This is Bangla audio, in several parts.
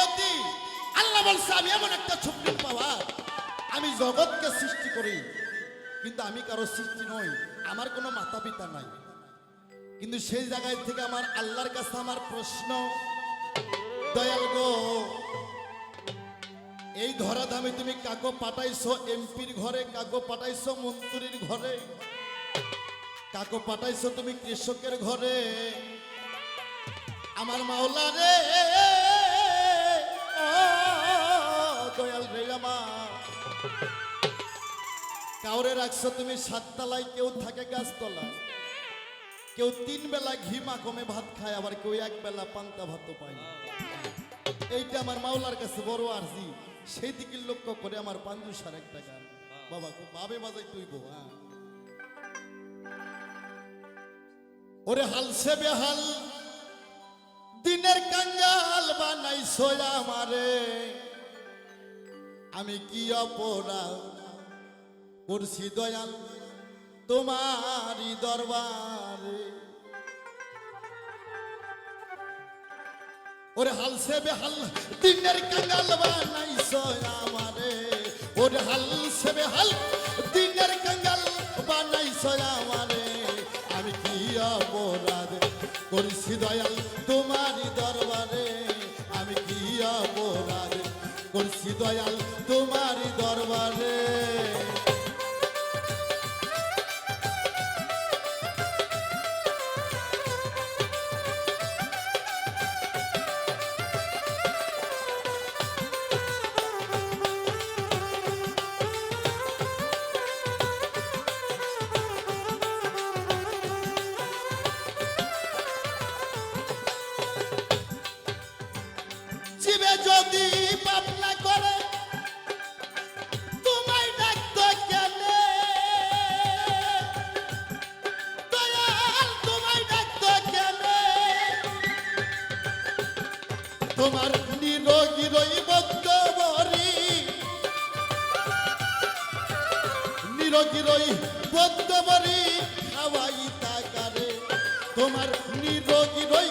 যদি আল্লাহ বলছে, আমি এমন একটা সুপ্রিম পাওয়ার আমি জগৎকে সৃষ্টি করি, কিন্তু আমি কারও সৃষ্টি নই, আমার কোনো মাতা পিতা নাই। কিন্তু সেই জায়গায় থেকে আমার আল্লাহর কাছে আমার প্রশ্ন, দয়াল গো, এই ধরাধামে তুমি কাকো পাঠাইছো, এমপির ঘরে, কাকো পাঠাইছো মন্ত্রীর ঘরে, কাকো পাঠাইছো তুমি কৃষকের ঘরে, আমার মাওলা রে কাউরে রাখছো তুমি সাততলায়, কেউ থাকে গাছতলায়। কেউ তিন বেলা ঘি মাখমে ভাত খায়, আবার কেউ এক বেলা পান্তা ভাতও পায় এইটা আমার মাওলার কাছে বড় আরজি। সেই দিকে লক্ষ্য করে আমার পাঞ্জু সার একটা গান। বাবা, খুব ভাবে বাজাই তুই গো হ্যাঁ। ওরে হালসে বেহাল দিনের কাঙ্গাল বানাই সোয়া আমারে। আমি কি অপরাধ দয়াল তোমারই দরবারে? ওরে হালসে বেহাল, দিনের কাঙ্গাল বানাই সোয়া আমারে। ওরে হালসে বেহাল, দিনের কাঙ্গাল বানাই সোয়া আমারে। আমি কি অপরাধ করছি দয়াল তোমারই দরবারে আমি কি অপরাধ করছি দয়াল তোমারি দরবারে? তোমার নিরোগী রইবদ্ধ বরি নিরোগী রই বদ্ধ বরি খাওয়াই তাকারে তোমার নিরোগী রই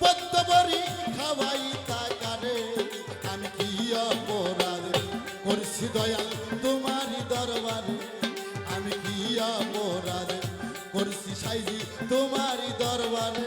বদ্ধ বরি খাওয়াই তাকারে আমি কি অপরাধ করছি দয়াল তোমারই দরবারে? আমি কি অপরাধ করছি সাইজি তোমারই দরবারে?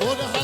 ওর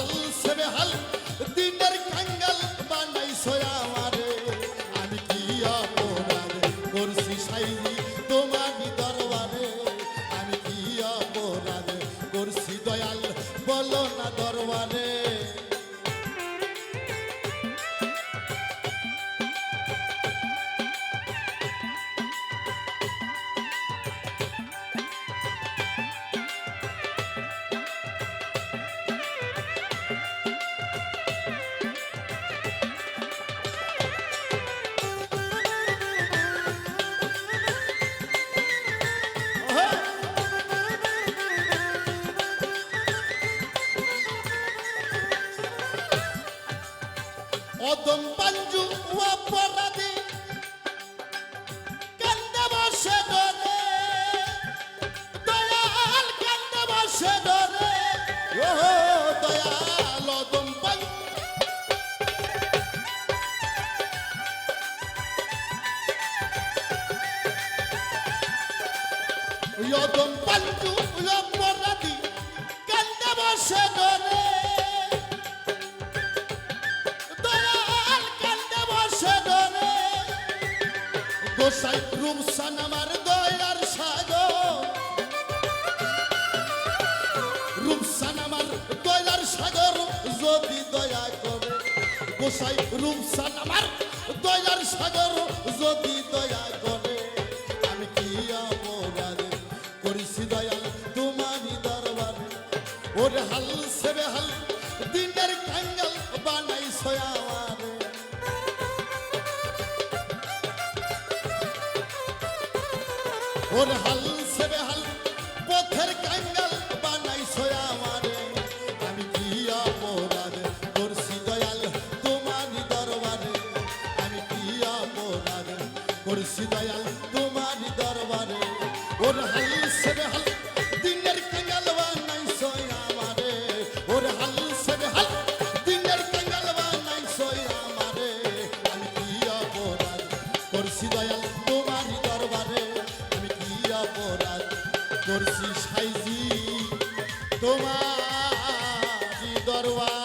অদম পাঞ্জু অপরাধী। কান্দে বসে ডরে দয়াল কান্দে বসে ডরে ও দয়াল অদম পাঞ্জু। ইয়দম পাল্টু অপরাধী কান্দে রুমসান আমার দয়ার সাগর। রূপসান আমার দয়ার সাগর, যদি দয়া করে। গোসাই রূপসান আমার দয়ার সাগর, যদি দয়া করে। আমি কি অপরাধ করিছি দয়াল তোমারই দরবারে? ওর হাল সেবে হাল ওর হাল সেবে হাল, পথের কাঙ্গাল বানাই আমারে। আমি কি অপরাধ করছি দয়াল তোমারই দরবারে? আমি কি অপরাধ করছি দয়াল খাইছি তোমার দরবার।